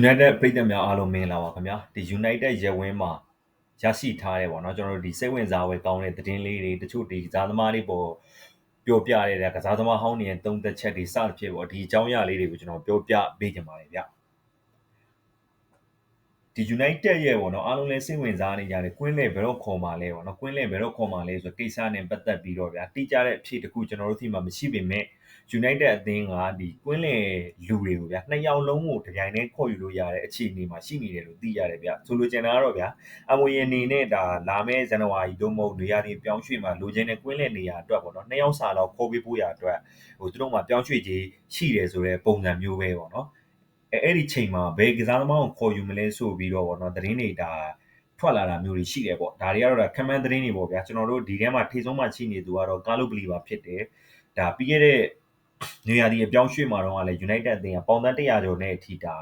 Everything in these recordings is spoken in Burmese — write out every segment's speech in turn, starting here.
United ပြည်သက်များအားလုံးမင်္ဂလာပါခင်ဗျာဒီ United ရဲဝင်းမှာရရှိထားတယ်ပေါ့နော်ကျွန်တော်တို့ဒီစိတ်ဝင်စားဝယ်ကောင်းတဲ့သတင်းလေးတွေတချို့ဒီကစားသမားတွေပေါ်ပြောပြရတဲ့ကစားသမားဟောင်းတွေရဲ့သုံးသက်ချက်တွေစသဖြင့်ပေါ့ဒီအကြောင်းအရာလေးတွေကိုကျွန်တော်ပြောပြပေးကြပါတယ်ဗျ ဒီ United ရဲ့ပေါ့နော်အားလုံးလည်းစိတ်ဝင်စားနေကြတယ်ကွင်းလေဘယ်တော့ခေါ်မှာလဲပေါ့နော်ကွင်းလေဘယ်တော့ခေါ်မှာလဲဆိုကိစ္စနဲ့ပတ်သက်ပြီးတော့ဗျာတိကျတဲ့အဖြစ်တခုကျွန်တော်တို့ဒီမှာမရှိပေမဲ့ United အသင်းကဒီကွင်းလယ်လူတွေကိုဗျာနှစ်ယောက်လုံးကိုတပြိုင်တည်းခေါ်ယူလို့ရတဲ့အခြေအနေမှာရှိနေတယ်လို့သိရတယ်ဗျဆိုလိုချင်တာကတော့ဗျာအမွေအနေနဲ့ဒါလာမယ့်ဇန်နဝါရီတို့မဟုတ်နေရာတွေပြောင်းရွှေ့မှာလိုချင်တဲ့ကွင်းလယ်နေရာအတွက်ပေါ့နော်နှစ်ယောက်စာတော့ခေါ်ပေးဖို့ရအတွက်ဟိုသူတို့မှပြောင်းရွှေ့ခြင်းရှိတယ်ဆိုတဲ့ပုံစံမျိုးပဲပေါ့နော် အဲအဲ့ဒီချိန်မှာဘယ်ကစားသမားကိုခေါ်ယူမလဲဆိုပြီးတော့ပေါ့နော်သတင်းတွေဒါထွက်လာတာမျိုးတွေရှိတယ်ပေါ့ဒါတွေကတော့ဒါ comment သတင်းတွေပေါ့ဗျာကျွန်တော်တို့ဒီထဲမှာထိဆုံးမှရှိနေသူကတော့ကာလိုပလီပါဖြစ်တယ်ဒါပြီးခဲ့တဲ့နေရာဒီအပြောင်းရွှေ့မှာတော့လည်း United အသင်းကပေါင်သန်း100ကျော်နဲ့အထိဒါ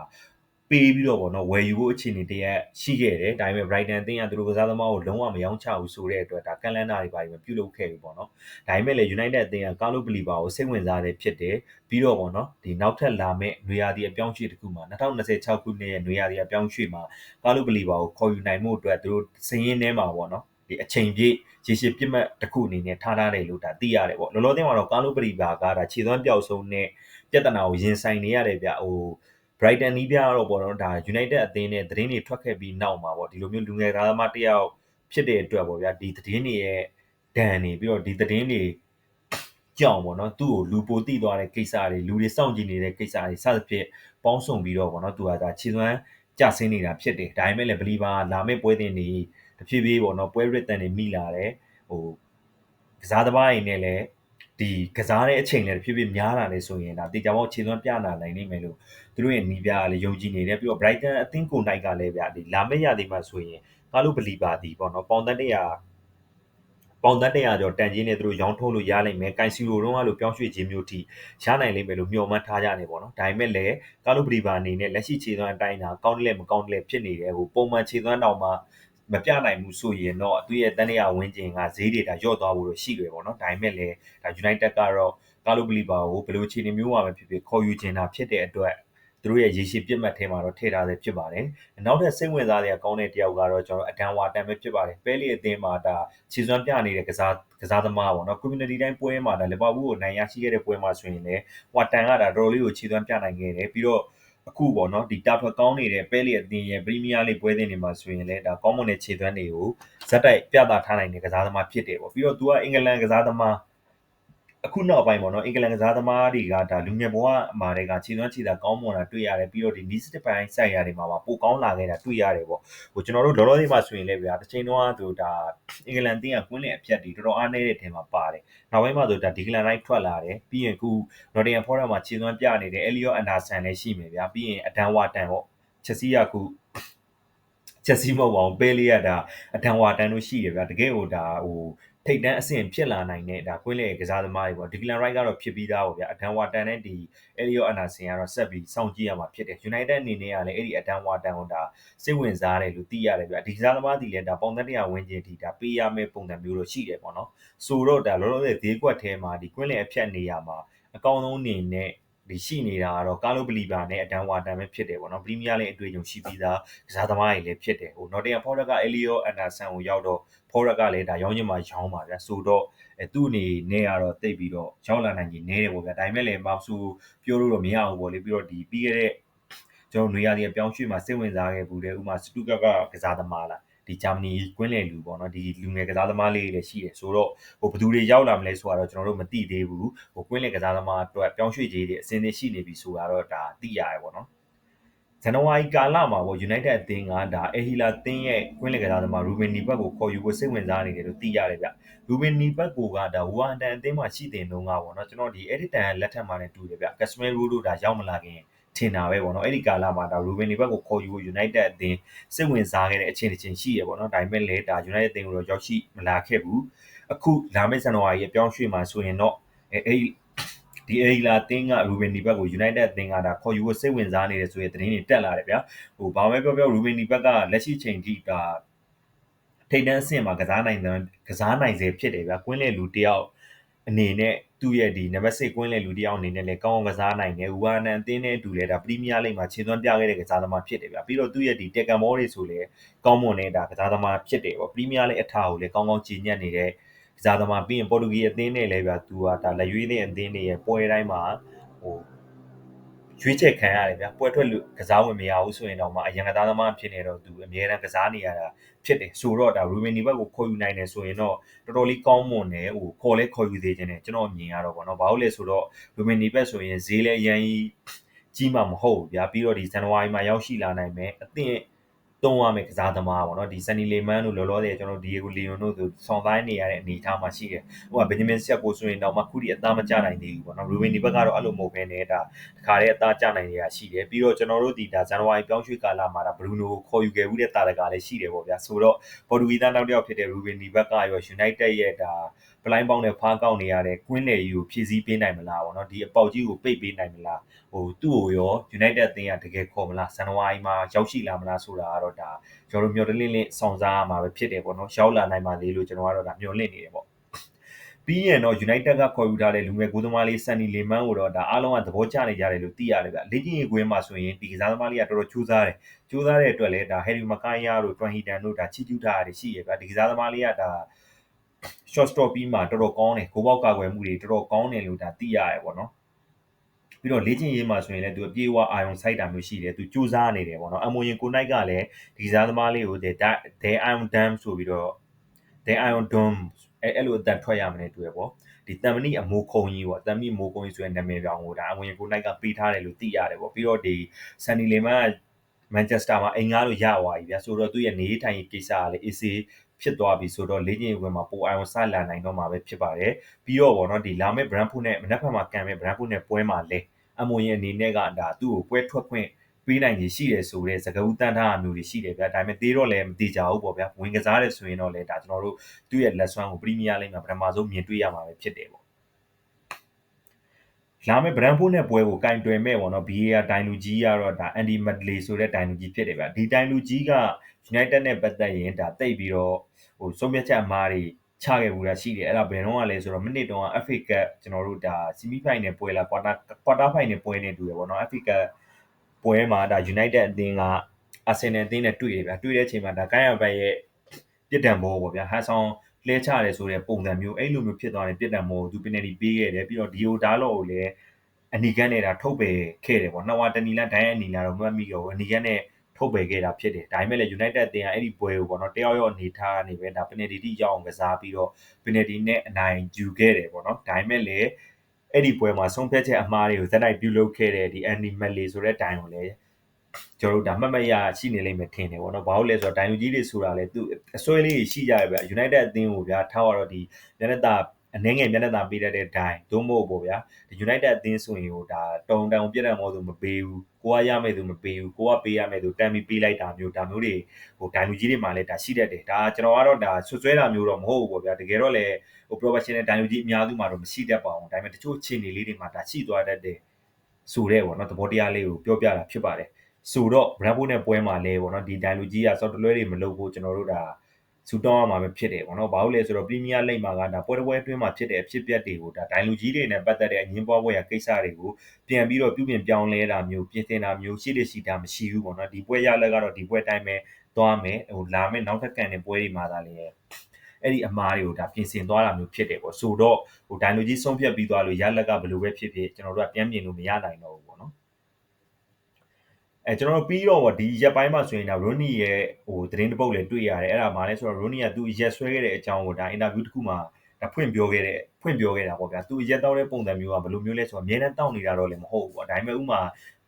ပေးပြီးတော့ဗောနော်ဝယ်ယူဖို့အခြေအနေတရက်ရှိခဲ့တယ်ဒါပေမဲ့ Brighton အသင်းကသူတို့ကစားသမားကိုလုံးဝမယောင်းချဘူးဆိုတဲ့အတွက်ဒါကန်လန်နာတွေပါပြီးပြုလုပ်ခဲ့ပြီပေါ့နော်ဒါပေမဲ့လည်း United အသင်းကကာလိုပလီပါကိုစိတ်ဝင်စားတယ်ဖြစ်တယ်ပြီးတော့ဗောနော်ဒီနောက်ထပ်လာမဲ့နွေရာသီအပြောင်းရွှေ့တစ်ခုမှာ2026ခုနှစ်ရဲ့နွေရာသီအပြောင်းရွှေ့မှာကာလိုပလီပါကိုခေါ်ယူနိုင်မှုအတွက်သူတို့စည်ရင်းထဲမှာဗောနော်ဒီအချိန်ပြည့်ရေရှည်ပြစ်မှတ်တစ်ခုအနေနဲ့ထားထားတယ်လို့ဒါသိရတယ်ပေါ့လောလောဆယ်မှာတော့ကာလိုပလီပါကဒါခြေသွမ်းပျောက်ဆုံးနဲ့ပြဿနာကိုရင်ဆိုင်နေရတယ်ဗျဟို Brighton နီးပြတော့ပေါ့နော်ဒါ United အသင်းနဲ့သတင်းတွေထွက်ခဲ့ပြီးနောက်မှာပေါ့ဒီလိုမျိုးလူငယ်သားသမားတယောက်ဖြစ်တဲ့အတွက်ပေါ့ဗျာဒီသတင်းတွေရဲ့ဒဏ်နေပြီးတော့ဒီသတင်းတွေကြောင်ပေါ့နော်သူ့ကိုလူပိုတိသွားတဲ့ကိစ္စတွေလူတွေစောင့်ကြည့်နေတဲ့ကိစ္စတွေစသဖြင့်ပေါင်းစုံပြီးတော့ပေါ့နော်သူကဒါခြေသွမ်းကြဆင်းနေတာဖြစ်တယ်ဒါပေမဲ့လည်းဘလီဘာလာမဲ့ပွဲတင်တွေတဖြည်းဖြည်းပေါ့နော်ပွဲရစ်တန်တွေမိလာတယ်ဟိုကစားသမားတွေနဲ့လည်း ဒီကစားတဲ့အချိန်လည်းတဖြည်းဖြည်းများလာတယ်ဆိုရင်ဒါတေချာပေါက်ခြေသွမ်းပြလာနိုင်နိုင်မယ်လို့သူတို့ရဲ့နီးပြားလည်းယုံကြည်နေတယ်ပြီးတော့ Brighton အသင်းကိုနိုင်ကလည်းဗျာဒီလာမယ့်ရသည်မှာဆိုရင်ကားလို့ဘလီပါဒီပေါ့နော်ပေါင်တန်းတရာပေါင်တန်း100ကျော်တန်ကြီးနဲ့သူတို့ရောင်းထုတ်လို့ရနိုင်မယ်။ကန်စီလိုတုန်းကလိုပြောင်းရွှေ့ခြင်းမျိုးထိရနိုင်လိမ့်မယ်လို့မျှော်မှန်းထားကြတယ်ပေါ့နော်။ဒါပေမဲ့လည်းကာလိုပရီဘာအနေနဲ့လက်ရှိခြေသွမ်းအတိုင်းသာကောင်းတယ်မကောင်းတယ်ဖြစ်နေတယ်ဟိုပုံမှန်ခြေသွမ်းတောင်မှ မပြနိုင်ဘူးဆိုရင်တော့သူရဲ့တန်ရဝင်းကျင်ကဈေးတွေဒါညော့သွားဖို့တော့ရှိတယ်ပေါ့နော်။ဒါပေမဲ့လည်းဒါ United ကတော့ကာလိုပလီဘာကိုဘယ်လိုအခြေအနေမျိုးမှမဖြစ်ဖြစ်ခေါ်ယူခြင်းတာဖြစ်တဲ့အတွက်သူတို့ရဲ့ရေရှည်ပြစ်မှတ်ထဲမှာတော့ထည့်ထားဆဲဖြစ်ပါတယ်။နောက်ထပ်စိတ်ဝင်စားစရာကောင်းတဲ့တယောက်ကတော့ကျွန်တော်အဒန်ဝါတန်ပဲဖြစ်ပါတယ်။ပဲလီအသင်းမှာဒါခြေစွမ်းပြနေတဲ့ကစားကစားသမားပေါ့နော်။ community တိုင်းပွဲမှာဒါလီဗာပူးကိုနိုင်ရရှိခဲ့တဲ့ပွဲမှာဆိုရင်လည်းဝါတန်ကဒါတော်တော်လေးကိုခြေစွမ်းပြနိုင်ခဲ့တယ်။ပြီးတော့ အခုပေါ့နော်ဒီတာထွက်ကောင်းနေတဲ့ပဲလီအသင်းရဲ့ပရီးမီးယားလိပွဲစဉ်တွေမှာဆိုရင်လည်းဒါကောင်းမွန်တဲ့ခြေသွမ်းတွေကိုဇက်တိုက်ပြသထားနိုင်တဲ့ကစားသမားဖြစ်တယ်ပေါ့ပြီးတော့သူကအင်္ဂလန်ကစားသမား အခုနောက်ပိုင်းပေါ့နော်အင်္ဂလန်ကစားသမားတွေကဒါလူငယ်ဘဝမှာတွေကခြေသွမ်းခြေသာကောင်းမွန်တာတွေ့ရတယ်ပြီးတော့ဒီနီးစတစ်ပိုင်းဆိုင်ရာတွေမှာပါပိုကောင်းလာခဲ့တာတွေ့ရတယ်ပေါ့ဟိုကျွန်တော်တို့လောလောဆယ်မှာဆိုရင်လည်းဗျာတစ်ချိန်တော့သူဒါအင်္ဂလန်တင်းကကွင်းလယ်အဖြတ်တွေတော်တော်အားနည်းတဲ့ထဲမှာပါတယ်နောက်ပိုင်းမှာဆိုဒါဒီကလန်လိုက်ထွက်လာတယ်ပြီးရင်ခုနော်တင်ယမ်ဖော်ရမှာခြေသွမ်းပြနေတဲ့အဲလီယောအန်ဒါဆန်လည်းရှိမယ်ဗျာပြီးရင်အဒန်ဝါတန်ပေါ့ချက်စီကခုချက်စီမဟုတ်ပါဘူးပဲလေးရတာအဒန်ဝါတန်တို့ရှိတယ်ဗျာတကယ်ဟိုဒါဟို ထိပ်တန်းအဆင့်ဖြစ်လာနိုင်တဲ့ဒါကွင်းလေကစားသမားတွေပေါ့ဒီကလန်ရိုက်ကတော့ဖြစ်ပြီးသားပေါ့ဗျာအဒန်ဝါတန်နဲ့ဒီအဲလီယိုအနာဆင်ကတော့ဆက်ပြီးစောင့်ကြည့်ရမှာဖြစ်တယ် United အနေနဲ့ကလည်းအဲ့ဒီအဒန်ဝါတန်ကိုဒါစိတ်ဝင်စားတယ်လို့သိရတယ်ဗျာဒီကစားသမားတွေလည်းဒါပုံသက်တရဝင်းချင်းဒီဒါပေးရမယ့်ပုံစံမျိုးတော့ရှိတယ်ပေါ့နော်ဆိုတော့ဒါလောလောဆယ်ဈေးကွက်ထဲမှာဒီကွင်းလေအဖြတ်နေရမှာအကောင်းဆုံးအနေနဲ့ ဒီရှိနေတာကတော့ကာလိုဘလီဘာနဲ့အဒန်ဝါတန်ပဲဖြစ်တယ်ပေါ့နော်ပရီးမီးယားလိအတွေ့အကြုံရှိပြီးသားကစားသမားတွေလည်းဖြစ်တယ်ဟိုနော်တင်ယမ်ဖော်ရက်ကအဲလီယိုအန်ဒါဆန်ကိုရောက်တော့ဖော်ရက်ကလည်းဒါရောင်းချင်မှရောင်းပါဗျာဆိုတော့အဲသူ့အနေနဲ့ကတော့တိတ်ပြီးတော့ရောက်လာနိုင်ကြီးနဲတယ်ပေါ့ဗျာဒါပေမဲ့လည်းမောက်ဆူပြောလို့တော့မရဘူးပေါ့လေပြီးတော့ဒီပြီးခဲ့တဲ့ကျွန်တော်နေရာတွေအပြောင်းရွှေ့မှာစိတ်ဝင်စားခဲ့ဘူးတဲ့ဥမာစတူကကကစားသမားလား ဒီဂျာမနီကွင်းလယ်လူပေါ့နော်ဒီလူငယ်ကစားသမားလေးတွေလည်းရှိတယ်ဆိုတော့ဟိုဘယ်သူတွေရောက်လာမလဲဆိုတာတော့ကျွန်တော်တို့မသိသေးဘူးဟိုကွင်းလယ်ကစားသမားအတွက်ပြောင်းရွှေ့ကြီးတွေအစင်းသင်းရှိနေပြီဆိုတာတော့ဒါသိရတယ်ပေါ့နော်ဇန်နဝါရီကာလမှာပေါ့ United အသင်းကဒါအဟီလာသင်းရဲ့ကွင်းလယ်ကစားသမားရူဘင်နီဘတ်ကိုခေါ်ယူဖို့စိတ်ဝင်စားနေတယ်လို့သိရတယ်ဗျ။ရူဘင်နီဘတ်ကိုကဒါဝါန်တန်အသင်းမှာရှိတင်တော့ကပေါ့နော်ကျွန်တော်ဒီ edit တန်လက်ထက်မှာလည်းတူတယ်ဗျ။ Customer Rule တို့ဒါရောက်မလာခင် ထင်တာပဲပေါ့နော်အဲ့ဒီကာလမှာဒါရူဘင်နီဘတ်ကိုခေါ်ယူဖို့ United အသင်းစိတ်ဝင်စားခဲ့တဲ့အချိန်တစ်ချိန်ရှိရပေါ့နော်ဒါပေမဲ့လည်းဒါ United အသင်းကိုတော့ရောက်ရှိမလာခဲ့ဘူးအခုလာမယ့်ဇန်နဝါရီအပြောင်းရွှေ့မှာဆိုရင်တော့အဲအဲ့ဒီအေရီလာတင်းကရူဘင်နီဘက်ကို United အသင်းကဒါခေါ်ယူဖို့စိတ်ဝင်စားနေတယ်ဆိုတဲ့သတင်းတွေတက်လာတယ်ဗျာဟိုဘာပဲပြောပြောရူဘင်နီဘက်ကလက်ရှိချိန်ထိဒါထိတ်တန်းအဆင့်မှာကစားနိုင်တယ်ကစားနိုင်စေဖြစ်တယ်ဗျာကွင်းလေလူတယောက် အနေနဲ့သူ့ရဲ့ဒီနံပါတ်6ကွင်းလေလူတစ်ယောက်အနေနဲ့လည်းကောင်းအောင်ကစားနိုင်တယ်။ဝါနန်အသင်းနဲ့အတူလည်းဒါပရီးမီးယားလိဂ်မှာခြေသွမ်းပြခဲ့တဲ့ကစားသမားဖြစ်တယ်ဗျ။ပြီးတော့သူ့ရဲ့ဒီတက်ကန်ဘောတွေဆိုလည်းကောင်းမွန်တဲ့ဒါကစားသမားဖြစ်တယ်ပေါ့။ပရီးမီးယားလိဂ်အထာကိုလည်းကောင်းကောင်းကြည်ညက်နေတဲ့ကစားသမားပြီးရင်ပေါ်တူဂီအသင်းနဲ့လည်းဗျသူကဒါလက်ရွေးတဲ့အသင်းတွေရဲ့ပွဲတိုင်းမှာဟို ရွေးချယ်ခံရတယ်ဗျာပွဲထွက်လူကစားဝင်မရဘူးဆိုရင်တော့မှအရင်ကစားသမားဖြစ်နေတော့သူအများအားကစားနေရတာဖြစ်တယ်ဆိုတော့ဒါရူမီနီဘက်ကိုခေါ်ယူနိုင်တယ်ဆိုရင်တော့တော်တော်လေးကောင်းမွန်တယ်ဟိုခေါ်လဲခေါ်ယူသေးခြင်းနဲ့ကျွန်တော်အမြင်ရတော့ဗောနော်ဘာလို့လဲဆိုတော့ရူမီနီဘက်ဆိုရင်ဈေးလဲအရင်ကြီးမှမဟုတ်ဘူးဗျာပြီးတော့ဒီဇန်နဝါရီမှာရောက်ရှိလာနိုင်မယ်အသင့် သုံးရမယ့်ကစားသမားပေါ့နော်ဒီဆန်နီလီမန်တို့လောလောဆယ်ကျွန်တော်ဒီယေဂိုလီယွန်တို့ဆိုဆောင်တိုင်းနေရတဲ့အနေအထားမှာရှိတယ်ဟိုကဘင်ဂျမင်ဆက်ကိုဆိုရင်တော့မှခုထိအသားမကျနိုင်သေးဘူးပေါ့နော်ရူဝင်ဒီဘက်ကတော့အဲ့လိုမဟုတ်ဘဲနဲ့ဒါတခါတည်းအသားကျနိုင်နေတာရှိတယ်ပြီးတော့ကျွန်တော်တို့ဒီဒါဇန်နဝါရီပြောင်းရွှေ့ကာလမှာဒါဘရူနိုကိုခေါ်ယူခဲ့ဦးတဲ့တာတကာလည်းရှိတယ်ပေါ့ဗျာဆိုတော့ပေါ်တူဂီသားနောက်တစ်ယောက်ဖြစ်တဲ့ရူဝင်ဒီဘက်ကရော United ရဲ့ဒါပလိုင်းပေါင်းနဲ့ဖားကောက်နေရတဲ့ကွင်းလေကြီးကိုဖြည့်ဆည်းပေးနိုင်မလားပေါ့နော်ဒီအပေါက်ကြီးကိုပိတ်ပေးနိုင်မလားဟိုသူ့ကိုရော United အသင်းကတကယ်ခေါ်မလားဇန်နဝါရီမှာရောက်ရှိလာမလားဆိုတာကတော့ဒါကျွန်တော်တို့မျှော်လင့်လင့်ဆောင်စားရမှာပဲဖြစ်တယ်ပေါ့နော်ရောက်လာနိုင်ပါသေးလို့ကျွန်တော်ကတော့ဒါမျှော်လင့်နေတယ်ပေါ့ပြီးရင်တော့ United ကခေါ်ယူထားတဲ့လူငယ်ကိုသမားလေးဆန်နီလီမန်ကိုတော့ဒါအားလုံးကသဘောကျနေကြတယ်လို့သိရတယ်ဗျလေ့ကျင့်ရေးကွင်းမှာဆိုရင်ဒီကစားသမားလေးကတော်တော်ကြိုးစားတယ်ကြိုးစားတဲ့အတွက်လည်းဒါဟယ်ရီမကိုင်းယာတို့တွန်ဟီတန်တို့ဒါချီကျူးထားတာရှိရဗျဒီကစားသမားလေးကဒါ short stop ပြီးမှတော်တော်ကောင်းတယ်ကိုပေါက်ကာကွယ်မှုတွေတော်တော်ကောင်းတယ်လို့ဒါသိရတယ်ပေါ့နော်ပြီးတော့လေ့ကျင့်ရေးမှာဆိုရင်လည်းသူအပြေးအဝအာယုံစိုက်တာမျိုးရှိတယ်သူစူးစမ်းနေတယ်ပေါ့နော်အမိုရင်ကိုနိုင်ကလည်းဒီစားသမားလေးကို the the iron dam ဆိုပြီးတော့ the iron dome အဲအဲ့လိုအသက်ထွက်ရမယ်တူရပေါ့ဒီတမ်မဏိအမိုးခုံကြီးပေါ့တမ်မဏိမိုးခုံကြီးဆိုတဲ့နာမည်ပြောင်းကိုဒါအမိုရင်ကိုနိုင်ကပေးထားတယ်လို့သိရတယ်ပေါ့ပြီးတော့ဒီဆန်နီလီမန်ကမန်ချက်စတာမှာအိမ်ငားလို့ရသွားပြီဗျာဆိုတော့သူ့ရဲ့နေထိုင်ရေးကိစ္စကလည်း AC ဖြစ်သွားပြီဆိုတော့လေ့ကျင့်ရေးဝင်မှာပိုအောင်ဆလာနိုင်တော့မှာပဲဖြစ်ပါတယ်ပြီးတော့ဗောနော်ဒီလာမယ့် brand food နဲ့မနက်ဖြန်မှာကန်မဲ့ brand food နဲ့ပွဲမှာလဲအမွန်ရဲ့အနေနဲ့ကဒါသူ့ကိုပွဲထွက်ခွင့်ပေးနိုင်ကြီးရှိတယ်ဆိုတဲ့စကားဦးတန်းထားမျိုးတွေရှိတယ်ဗျာဒါပေမဲ့သေးတော့လည်းမသေးကြဘူးပေါ့ဗျာဝင်ကစားတယ်ဆိုရင်တော့လည်းဒါကျွန်တော်တို့သူ့ရဲ့လက်စွမ်းကိုပရီးမီးယားလိဂ်မှာပထမဆုံးမြင်တွေ့ရမှာပဲဖြစ်တယ်ပေါ့ လာမယ့် brand ဖို့နဲ့ပွဲကိုကင်တွယ်မဲ့ပေါ့နော် BAR ဒိုင်လူကြီးကတော့ဒါ Andy Medley ဆိုတဲ့ဒိုင်လူကြီးဖြစ်တယ်ဗျဒီဒိုင်လူကြီးက United နဲ့ပတ်သက်ရင်ဒါတိတ်ပြီးတော့ဟိုဆုံးဖြတ်ချက်အမှားတွေချခဲ့ဘူးလားရှိတယ်အဲ့ဒါဘယ်တော့မှလဲဆိုတော့မိနစ်တုန်းက FA Cup ကျွန်တော်တို့ဒါ semi final ပွဲလား quarter quarter final ပွဲနဲ့တူတယ်ပေါ့နော် FA Cup ပွဲမှာဒါ United အသင်းက Arsenal အသင်းနဲ့တွေ့တယ်ဗျာတွေ့တဲ့အချိန်မှာဒါကိုင်းရဘက်ရဲ့ပြစ်ဒဏ်ဘောပေါ့ဗျာဟန်ဆောင် လဲချတယ်ဆိုတဲ့ပုံစံမျိုးအဲ့လိုမျိုးဖြစ်သွားတဲ့ပြစ်ဒဏ်ဘောကိုသူ penalty ပေးခဲ့တယ်ပြီးတော့ Dio Dalot ကိုလည်းအနီကန်နဲ့ဒါထုတ်ပယ်ခဲ့တယ်ပေါ့နှစ်ဝါတနီလန်ဒိုင်းအနီလာတော့မှတ်မိတော့အနီကန်နဲ့ထုတ်ပယ်ခဲ့တာဖြစ်တယ်ဒါပေမဲ့လည်း United အသင်းကအဲ့ဒီပွဲကိုပေါ့နော်တယောက်ယောက်အနေထားနေပဲဒါ penalty တိရောက်အောင်ကစားပြီးတော့ penalty နဲ့အနိုင်ယူခဲ့တယ်ပေါ့နော်ဒါပေမဲ့လည်းအဲ့ဒီပွဲမှာဆုံးဖြတ်ချက်အမှားတွေကိုဇက်တိုက်ပြုလုပ်ခဲ့တဲ့ဒီ Andy Medley ဆိုတဲ့တိုင်ကိုလည်း ကျွန်တော်တို့ဒါမှတ်မှတ်ရရှိနေလိမ့်မယ်ထင်တယ်ပေါ့နော်ဘာလို့လဲဆိုတော့ဒိုင်လူကြီးတွေဆိုတာလေသူအစွဲလေးရှိကြရဗျ United အသင်းကိုဗျာထားရတော့ဒီမျက်နှာသာအနှဲငယ်မျက်နှာသာပေးတတ်တဲ့ဒိုင်သို့မဟုတ်ပေါ့ဗျာဒီ United အသင်းဆိုရင်ဟိုဒါတုံတောင်ပြည့်တဲ့မောသူမပေးဘူးကိုကရမယ်သူမပေးဘူးကိုကပေးရမယ်သူတမ်းပြီးပေးလိုက်တာမျိုးဒါမျိုးတွေဟိုဒိုင်လူကြီးတွေမှာလည်းဒါရှိတတ်တယ်ဒါကျွန်တော်ကတော့ဒါဆွဆွဲတာမျိုးတော့မဟုတ်ဘူးပေါ့ဗျာတကယ်တော့လည်းဟို professional ဒိုင်လူကြီးအများစုမှာတော့မရှိတတ်ပါဘူးဒါပေမဲ့တချို့ခြေနေလေးတွေမှာဒါရှိသွားတတ်တယ်ဆိုတဲ့ပေါ့နော်သဘောတရားလေးကိုပြောပြတာဖြစ်ပါတယ် ဆိုတော့ Bravo နဲ့ပွဲမှာလဲပေါ့နော်ဒီဒိုင်လူကြီးက software တွေမလုပ်ဖို့ကျွန်တော်တို့ဒါစူတောင်းရမှာပဲဖြစ်တယ်ပေါ့နော်။ဘာလို့လဲဆိုတော့ Premier League မှာကဒါပွဲတစ်ပွဲအတွင်းမှာဖြစ်တဲ့အဖြစ်အပျက်တွေကိုဒါဒိုင်လူကြီးတွေနဲ့ပတ်သက်တဲ့အငင်းပွားပွဲရကိစ္စတွေကိုပြန်ပြီးတော့ပြုပြင်ပြောင်းလဲတာမျိုးပြင်ဆင်တာမျိုးရှိတဲ့ရှိတာမရှိဘူးပေါ့နော်။ဒီပွဲရလက်ကတော့ဒီပွဲတိုင်းပဲသွားမယ်ဟိုလာမယ့်နောက်ထပ်ကန်တဲ့ပွဲတွေမှာသာလေအဲ့ဒီအမားတွေကိုဒါပြင်ဆင်သွားတာမျိုးဖြစ်တယ်ပေါ့ဆိုတော့ဟိုဒိုင်လူကြီးဆုံးဖြတ်ပြီးသွားလို့ရလက်ကဘယ်လိုပဲဖြစ်ဖြစ်ကျွန်တော်တို့ကပြန်ပြင်လို့မရနိုင်တော့ဘူးပေါ့နော် အဲကျွန်တော်တို့ပြီးတော့ဒီရက်ပိုင်းမှာဆိုရင်ဒါ Rooney ရဲ့ဟိုသတင်းတပုတ်လည်းတွေ့ရတယ်အဲ့ဒါမှလည်းဆိုတော့ Rooney ကသူရက်ဆွဲခဲ့တဲ့အကြောင်းကိုဒါအင်တာဗျူးတစ်ခုမှာဒါဖွင့်ပြောခဲ့တဲ့ဖွင့်ပြောခဲ့တာပေါ့ဗျာသူရက်တောက်တဲ့ပုံစံမျိုးကဘယ်လိုမျိုးလဲဆိုတော့အများနဲ့တောက်နေတာတော့လည်းမဟုတ်ဘူးပေါ့ဒါပေမဲ့ဥမာ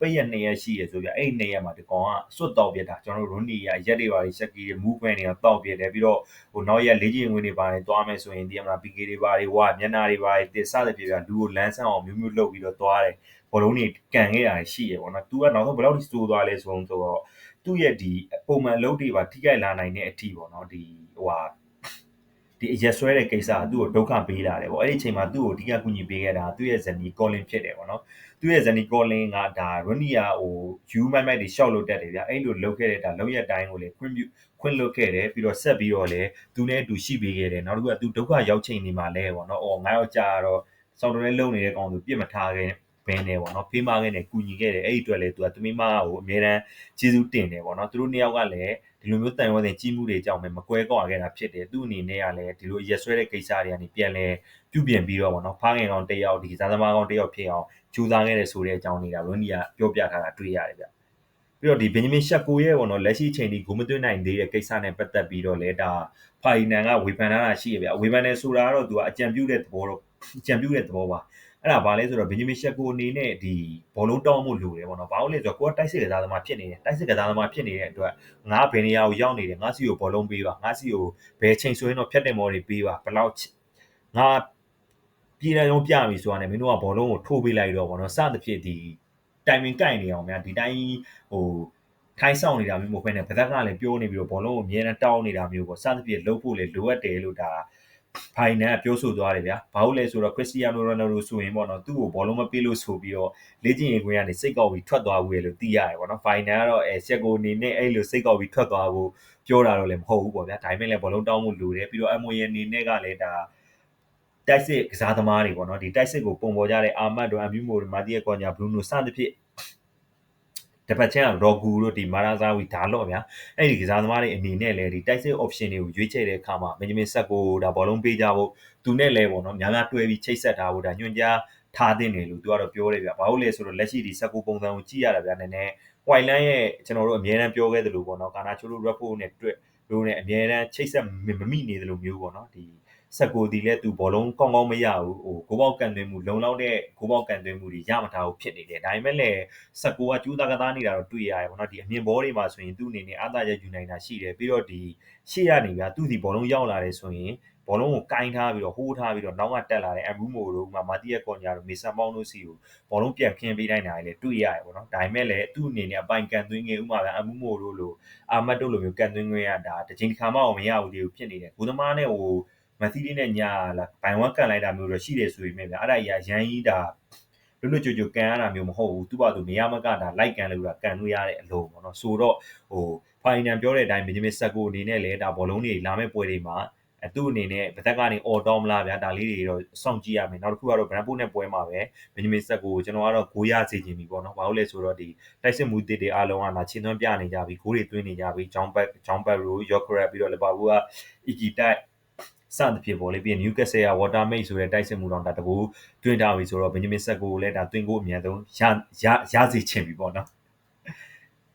ပိတ်ရက်2ရက်ရှိရဆိုပြအဲ့2ရက်မှာဒီကောင်ကစွတ်တောက်ပြတာကျွန်တော်တို့ Rooney ကရက်တွေပါတွေ Shaki တွေ movement တွေကတောက်ပြတယ်ပြီးတော့ဟိုနောက်ရက်လေးချင်းဝင်တွေပါတယ်တွားမယ်ဆိုရင်ဒီမှာ PK တွေပါတယ်ဝါမျက်နှာတွေပါတယ်တစ်စတဲ့ပြပြလူကိုလမ်းဆန်းအောင်မျိုးမျိုးလုပ်ပြီးတော့တွားတယ်ဘောလုံးတွေကန်ခဲ့တာရှိရပေါ့နော်။ तू ကနောက်ဆုံးဘယ်လောက်ထိစိုးသွားလဲဆိုတော့သူ့ရဲ့ဒီပုံမှန်လုပ်တွေပါထိခိုက်လာနိုင်တဲ့အထိပေါ့နော်ဒီဟိုဟာဒီဒီအရက်ဆွဲတဲ့ကိစ္စကသူ့ကိုဒုက္ခပေးလာတယ်ပေါ့အဲ့ဒီအချိန်မှာသူ့ကိုအဓိကကူညီပေးခဲ့တာသူ့ရဲ့ဇနီး Colin ဖြစ်တယ်ပေါ့နော် သူ့ရဲ့ဇနီး Colin ကဒါ Ronia ဟိုယူမိုက်မိုက်တွေရှောက်လို့တက်တယ်ဗျအဲ့လိုလုပ်ခဲ့တဲ့ဒါလုံးရက်တိုင်းကိုလေခွင့်ပြုခွင့်လွတ်ခဲ့တယ်ပြီးတော့ဆက်ပြီးတော့လေသူနဲ့အတူရှိပေးခဲ့တယ်နောက်တစ်ခုကသူဒုက္ခရောက်ချိန်နေမှာလဲပေါ့နော်အော်ငါယောက်ျားကတော့စောင်းတရဲလုံနေတဲ့ကောင်သူပြစ်မထားခဲ့ဘဲနေပေါ့နော်ဖေးမခဲ့နေကူညီခဲ့တယ်အဲ့ဒီအတွက်လေသူကသမီးမကိုအမြဲတမ်းကျေးဇူးတင်တယ်ပေါ့နော်သူတို့နှစ်ယောက်ကလည်း ဒီလိုမျိုးတန်ရုံးတဲ့ကြီးမှုတွေကြောင့်ပဲမကွဲကွာခဲ့တာဖြစ်တယ်သူ့အနေနဲ့ကလည်းဒီလိုရက်ဆွဲတဲ့ကိစ္စတွေကနေပြန်လဲပြုပြင်ပြီးတော့ပေါ့နော်ဖားငယ်ကောင်တယောက်ဒီစားသမားကောင်တယောက်ဖြစ်အောင်ကြိုးစားခဲ့တယ်ဆိုတဲ့အကြောင်းတွေကရိုနီကပြောပြထားတာတွေ့ရတယ်ဗျပြီးတော့ဒီဘင်ဂျမင်ရှက်ကိုရဲ့ပေါ့နော်လက်ရှိချိန်ထိဂိုမသွင်းနိုင်သေးတဲ့ကိစ္စနဲ့ပတ်သက်ပြီးတော့လေဒါဖာရီနန်ကဝေဖန်ထားတာရှိရဗျဝေဖန်နေဆိုတာကတော့သူကအကြံပြုတဲ့သဘောတော့အကြံပြုတဲ့သဘောပါ အဲ့ဒါဘာလဲဆိုတော့ဘင်ဂျမင်ရှက်ကိုအနေနဲ့ဒီဘောလုံးတောင်းမှုလိုတယ်ပေါ့နော်ဘာလို့လဲဆိုတော့ကိုကတိုက်စစ်ကစားသမားဖြစ်နေတယ်တိုက်စစ်ကစားသမားဖြစ်နေတဲ့အတွက်ငါဘယ်နေရာကိုရောက်နေတယ်ငါစီကိုဘောလုံးပေးပါငါစီကိုဘယ်ချိန်ဆိုရင်တော့ဖြတ်တဲ့မော်တွေပေးပါဘယ်လောက်ငါပြည်နယ်ရုံးပြပြီဆိုတာနဲ့မင်းတို့ကဘောလုံးကိုထိုးပေးလိုက်တော့ပေါ့နော်စသဖြင့်ဒီတိုင်ပင်ကိုက်နေအောင်များဒီတိုင်းဟိုထိုင်းဆောင်နေတာမျိုးမဟုတ်ဘဲနဲ့ဗသက်ကလည်းပြောနေပြီးတော့ဘောလုံးကိုအမြဲတမ်းတောင်းနေတာမျိုးပေါ့စသဖြင့်လှုပ်ဖို့လေလိုအပ်တယ်လို့ဒါ ဖိုင်နန်ကပြောဆိုသွားတယ်ဗျာဘာလို့လဲဆိုတော့ခရစ္စတီယာနိုရိုနယ်ဒိုဆိုရင်ပေါ့နော်သူ့ကိုဘောလုံးမပေးလို့ဆိုပြီးတော့လေ့ကျင့်ရေးခွင့်ကနေစိတ်ကောက်ပြီးထွက်သွားဘူးလေလို့သိရတယ်ပေါ့နော်ဖိုင်နန်ကတော့အဲချက်ကိုအနေနဲ့အဲ့လိုစိတ်ကောက်ပြီးထွက်သွားဖို့ပြောတာတော့လည်းမဟုတ်ဘူးပေါ့ဗျာဒါပေမဲ့လည်းဘောလုံးတောင်းမှုလိုတယ်ပြီးတော့ MON အနေနဲ့ကလည်းဒါတိုက်စစ်ကစားသမားတွေပေါ့နော်ဒီတိုက်စစ်ကိုပုံပေါ်ကြတဲ့အာမတ်တို့အမြူမိုတို့မာတီယက်ကွန်ညာဘရူနိုစသဖြင့် တစ်ဖက်ချမ်းရော့ဂူတို့ဒီမာရာဇာဝီဒါလော့ဗျာအဲ့ဒီကစားသမားတွေအနေနဲ့လည်းဒီတိုက်စစ် option တွေကိုရွေးချယ်တဲ့အခါမှာဘင်ဂျမင်ဆက်ကိုဒါဘောလုံးပေးကြဖို့သူနဲ့လည်းပေါ့နော်များများတွဲပြီးချိတ်ဆက်ထားဖို့ဒါညွှန်ကြားထားတဲ့နေလို့သူကတော့ပြောတယ်ဗျာဘာလို့လဲဆိုတော့လက်ရှိဒီဆက်ကိုပုံစံကိုကြည့်ရတာဗျာနည်းနည်း white line ရဲ့ကျွန်တော်တို့အများအားပြောခဲ့သလိုပေါ့နော်ကာနာချိုလို repo နဲ့တွေ့လို့နဲ့အများအားချိတ်ဆက်မမိနေသလိုမျိုးပေါ့နော်ဒီ ဆက်ကိုဒီလဲသူဘောလုံးကောင်းကောင်းမရဘူးဟိုကိုပေါက်ကန်သွင်းမှုလုံလောက်တဲ့ကိုပေါက်ကန်သွင်းမှုတွေရမထားဘူးဖြစ်နေတယ်ဒါပေမဲ့လည်းဆက်ကိုကကျူးသားကသားနေတာတော့တွေ့ရတယ်ပေါ့နော်ဒီအမြင်ဘောတွေမှာဆိုရင်သူ့အနေနဲ့အားသာချက်ယူနိုင်တာရှိတယ်ပြီးတော့ဒီရှေ့ရနေပြသူ့ဒီဘောလုံးရောက်လာတယ်ဆိုရင်ဘောလုံးကိုကိုင်းထားပြီးတော့ဟိုးထားပြီးတော့နောက်ကတက်လာတဲ့အမ်ဘူမိုတို့မှမာတီယက်ကွန်ညာတို့မေဆန်ပေါင်းတို့စီကိုဘောလုံးပြန်ခင်းပေးနိုင်တာလည်းတွေ့ရတယ်ပေါ့နော်ဒါပေမဲ့လည်းသူ့အနေနဲ့အပိုင်ကန်သွင်းငယ်ဥမာပဲအမ်ဘူမိုတို့လိုအာမတ်တို့လိုမျိုးကန်သွင်းငယ်ရတာတစ်ချိန်တစ်ခါမှမရဘူးဒီကိုဖြစ်နေတယ်ကိုသမားနဲ့ဟို မသီးလေးနဲ့ညာလာဘိုင်ဝမ်ကန်လိုက်တာမျိုးတော့ရှိတယ်ဆိုပေမဲ့ဗျအဲ့ဒါကြီးကရန်ကြီးတာလွတ်လွတ်ကြွကြွကန်ရတာမျိုးမဟုတ်ဘူးသူ့ဘာသူမရမကတာလိုက်ကန်လို့တာကန်လို့ရတဲ့အလုံးပေါ့နော်ဆိုတော့ဟိုဖိုင်နန်ပြောတဲ့အတိုင်းဘင်ဂျမင်ဆက်ကိုအနေနဲ့လည်းဒါဘောလုံးတွေလာမဲ့ပွဲတွေမှာအဲသူ့အနေနဲ့ဗသက်ကနေအော်တောင်းမလားဗျာဒါလေးတွေတော့စောင့်ကြည့်ရမယ်နောက်တစ်ခုကတော့ဗရန်ပို့နဲ့ပွဲမှာပဲဘင်ဂျမင်ဆက်ကိုကျွန်တော်ကတော့ဂိုးရစေချင်ပြီပေါ့နော်ဘာလို့လဲဆိုတော့ဒီတိုက်စစ်မှုတစ်တွေအားလုံးကလာချင်းသွင်းပြနေကြပြီဂိုးတွေသွင်းနေကြပြီဂျောင်းဘက်ဂျောင်းဘက်ရိုယော့ခရက်ပြီးတော့လီဗာပူးကအီဂျီတိုက် စသဖြင့်ပေါ့လေပြီးနျူကက်ဆယ်ကဝါတာမိတ်ဆိုတဲ့တိုက်စစ်မှုတော့ဒါတကူတွင်းထားပြီဆိုတော့ဘင်ဂျမင်ဆက်ကိုလည်းဒါတွင်းကိုအမြန်ဆုံးရရရစေချင်ပြီပေါ့နော်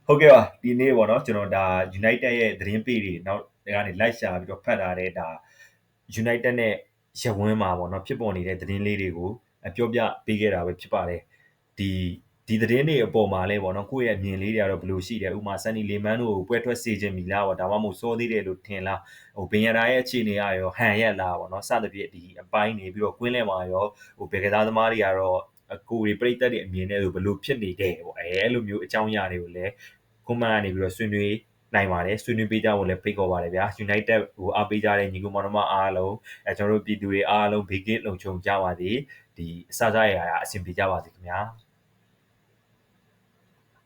ဟုတ်ကဲ့ပါဒီနေ့ပေါ့နော်ကျွန်တော်ဒါ United ရဲ့သတင်းပေးတွေနောက်ကနေလိုက်ရှာပြီးတော့ဖတ်ထားတဲ့ဒါ United နဲ့ရဝန်းမှာပေါ့နော်ဖြစ်ပေါ်နေတဲ့သတင်းလေးတွေကိုပြောပြပေးခဲ့တာပဲဖြစ်ပါတယ်ဒီ ဒီသတင်းတွေအပေါ်မှာလဲပေါ့နော်ကိုယ့်ရဲ့အမြင်လေးတွေကတော့ဘယ်လိုရှိတယ်ဥမာဆန်နီလီမန်တို့ကိုပွဲထွက်စေခြင်းမီလားပေါ့ဒါမှမဟုတ်စောသေးတယ်လို့ထင်လားဟိုဘင်ရတာရဲ့အခြေအနေကရောဟန်ရက်လားပေါ့နော်စသဖြင့်ဒီအပိုင်းနေပြီးတော့ကွင်းလဲမှာရောဟိုဘယ်ကစားသမားတွေကတော့ကိုယ်တွေပြိတက်တဲ့အမြင်နဲ့ဆိုဘယ်လိုဖြစ်နေတယ်ပေါ့အဲအဲ့လိုမျိုးအကြောင်းအရာတွေကိုလည်းကွန်မန့်ကနေပြီးတော့ဆွေးနွေးနိုင်ပါတယ်ဆွေးနွေးပေးကြဖို့လည်းဖိတ်ခေါ်ပါတယ်ဗျာ United ဟိုအားပေးကြတဲ့ညီကောင်မောင်နှမအားလုံးအဲကျွန်တော်တို့ပြည်သူတွေအားလုံးဘေးကင်းလုံခြုံကြပါစေဒီအစစရရအဆင်ပြေကြပါစေခင်ဗျာ